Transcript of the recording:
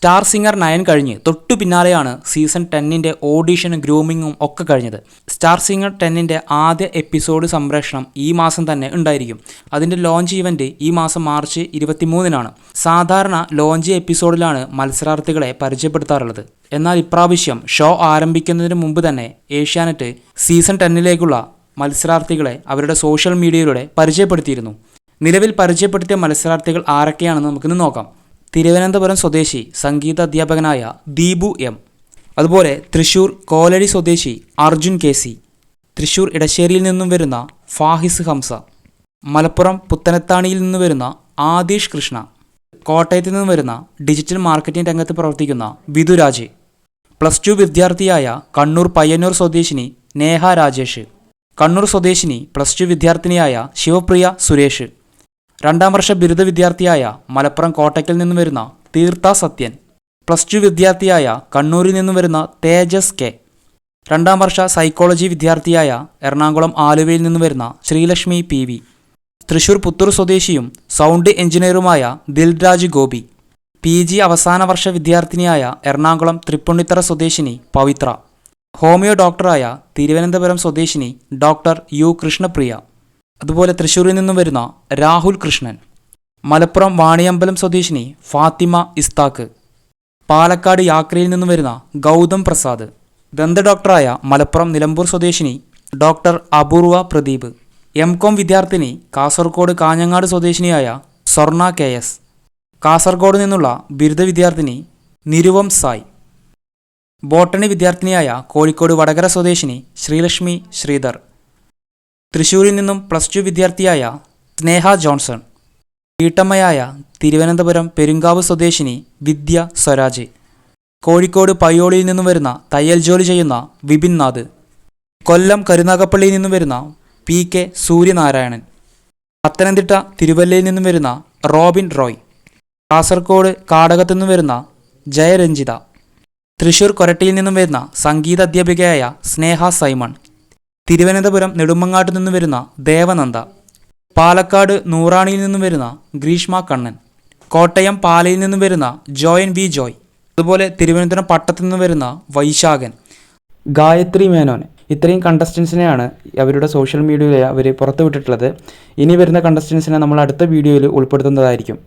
Star singer nine കഴിഞ്ഞ് തൊട്ടു പിന്നാലെയാണ് സീസൺ ടെന്നിന്റെ ഓഡീഷനും ഗ്രൂമിങ്ങും ഒക്കെ കഴിഞ്ഞത്. സ്റ്റാർ സിംഗർ ടെന്നിന്റെ ആദ്യ എപ്പിസോഡ് സംപ്രേഷണം ഈ മാസം തന്നെ ഉണ്ടായിരിക്കും. അതിന്റെ ലോഞ്ച് ഇവന്റ് ഈ മാസം മാർച്ച് ഇരുപത്തിമൂന്നിനാണ്. സാധാരണ ലോഞ്ച് എപ്പിസോഡിലാണ് മത്സരാർത്ഥികളെ പരിചയപ്പെടുത്താറുള്ളത്. എന്നാൽ ഇപ്രാവശ്യം ഷോ ആരംഭിക്കുന്നതിന് മുമ്പ് തന്നെ ഏഷ്യാനെറ്റ് സീസൺ ടെന്നിലേക്കുള്ള മത്സരാർത്ഥികളെ അവരുടെ സോഷ്യൽ മീഡിയയിലൂടെ പരിചയപ്പെടുത്തിയിരുന്നു. നിലവിൽ പരിചയപ്പെടുത്തിയ മത്സരാർത്ഥികൾ ആരൊക്കെയാണെന്ന് നമുക്കിന്ന് നോക്കാം. തിരുവനന്തപുരം സ്വദേശി സംഗീത അധ്യാപകനായ ദീപു എം. അതുപോലെ തൃശൂർ കോലടി സ്വദേശി അർജുൻ കെ സി. തൃശൂർ ഇടശ്ശേരിയിൽ നിന്നും വരുന്ന ഫാഹിസ് ഹംസ. മലപ്പുറം പുത്തനത്താണിയിൽ നിന്ന് വരുന്ന ആദീഷ് കൃഷ്ണ. കോട്ടയത്ത് നിന്ന് വരുന്ന ഡിജിറ്റൽ മാർക്കറ്റിംഗ് രംഗത്ത് പ്രവർത്തിക്കുന്ന വിധുരാജ് പ്ലസ് ടു വിദ്യാർത്ഥിയായ കണ്ണൂർ പയ്യന്നൂർ സ്വദേശിനി നേഹ രാജേഷ്. കണ്ണൂർ സ്വദേശിനി പ്ലസ് ടു വിദ്യാർത്ഥിനിയായ ശിവപ്രിയ സുരേഷ്. രണ്ടാം വർഷ ബിരുദ വിദ്യാർത്ഥിയായ മലപ്പുറം കോട്ടയ്ക്കൽ നിന്നും വരുന്ന തീർത്ഥ സത്യൻ. പ്ലസ് ടു വിദ്യാർത്ഥിയായ കണ്ണൂരിൽ നിന്നും വരുന്ന തേജസ് കെ. രണ്ടാം വർഷ സൈക്കോളജി വിദ്യാർത്ഥിയായ എറണാകുളം ആലുവയിൽ നിന്ന് വരുന്ന ശ്രീലക്ഷ്മി പി വി. തൃശൂർ പുത്തൂർ സ്വദേശിയും സൗണ്ട് എഞ്ചിനീയറുമായ ദിൽരാജ് ഗോപി. പി ജി അവസാന വർഷ വിദ്യാർത്ഥിനിയായ എറണാകുളം തൃപ്പുണിത്തറ സ്വദേശിനി പവിത്ര. ഹോമിയോ ഡോക്ടറായ തിരുവനന്തപുരം സ്വദേശിനി ഡോക്ടർ യു കൃഷ്ണപ്രിയ. അതുപോലെ തൃശ്ശൂരിൽ നിന്നും വരുന്ന രാഹുൽ കൃഷ്ണൻ മലപ്പുറം വാണിയമ്പലം സ്വദേശിനി ഫാത്തിമ ഇസ്താക്ക് പാലക്കാട് യാക്രയിൽ നിന്നും വരുന്ന ഗൗതം പ്രസാദ് ദന്ത ഡോക്ടറായ മലപ്പുറം നിലമ്പൂർ സ്വദേശിനി ഡോക്ടർ അപൂർവ പ്രദീപ് എം കോം വിദ്യാർത്ഥിനി കാസർഗോഡ് കാഞ്ഞങ്ങാട് സ്വദേശിനിയായ സ്വർണ കെ എസ് കാസർഗോഡ് നിന്നുള്ള ബിരുദ വിദ്യാർത്ഥിനി നിരുവം സായ്. ബോട്ടണി വിദ്യാർത്ഥിനിയായ കോഴിക്കോട് വടകര സ്വദേശിനി ശ്രീലക്ഷ്മി ശ്രീധർ. തൃശൂരിൽ നിന്നും പ്ലസ് ടു വിദ്യാർത്ഥിയായ സ്നേഹ ജോൺസൺ വീട്ടമ്മയായ തിരുവനന്തപുരം പെരുങ്കാവ് സ്വദേശിനി വിദ്യ സ്വരാജ് കോഴിക്കോട് പയ്യോളിയിൽ നിന്നും വരുന്ന തയ്യൽ ജോലി ചെയ്യുന്ന വിപിൻ നാഥ് കൊല്ലം കരുനാഗപ്പള്ളിയിൽ നിന്നും വരുന്ന പി കെ സൂര്യനാരായണൻ പത്തനംതിട്ട തിരുവല്ലയിൽ നിന്നും വരുന്ന റോബിൻ റോയ് കാസർഗോഡ് കാടകത്തു നിന്നും വരുന്ന ജയരഞ്ജിത തൃശൂർ കൊരട്ടിയിൽ നിന്നും വരുന്ന സംഗീത അധ്യാപികയായ സ്നേഹ സൈമൺ തിരുവനന്തപുരം നെടുമങ്ങാട്ട് നിന്ന് വരുന്ന ദേവനന്ദ പാലക്കാട് നൂറാണിയിൽ നിന്നും വരുന്ന ഗ്രീഷ്മ കണ്ണൻ കോട്ടയം പാലയിൽ നിന്നും വരുന്ന ജോയൻ വി ജോയ് അതുപോലെ തിരുവനന്തപുരം പട്ടത്തു നിന്ന് വരുന്ന വൈശാഖൻ. ഗായത്രി മേനോൻ ഇത്രയും കണ്ടസ്റ്റൻസിനെയാണ് അവരുടെ സോഷ്യൽ മീഡിയയിൽ അവർ പുറത്തുവിട്ടിട്ടുള്ളത്. ഇനി വരുന്ന കണ്ടസ്റ്റൻസിനെ നമ്മൾ അടുത്ത വീഡിയോയിൽ ഉൾപ്പെടുത്തുന്നതായിരിക്കും.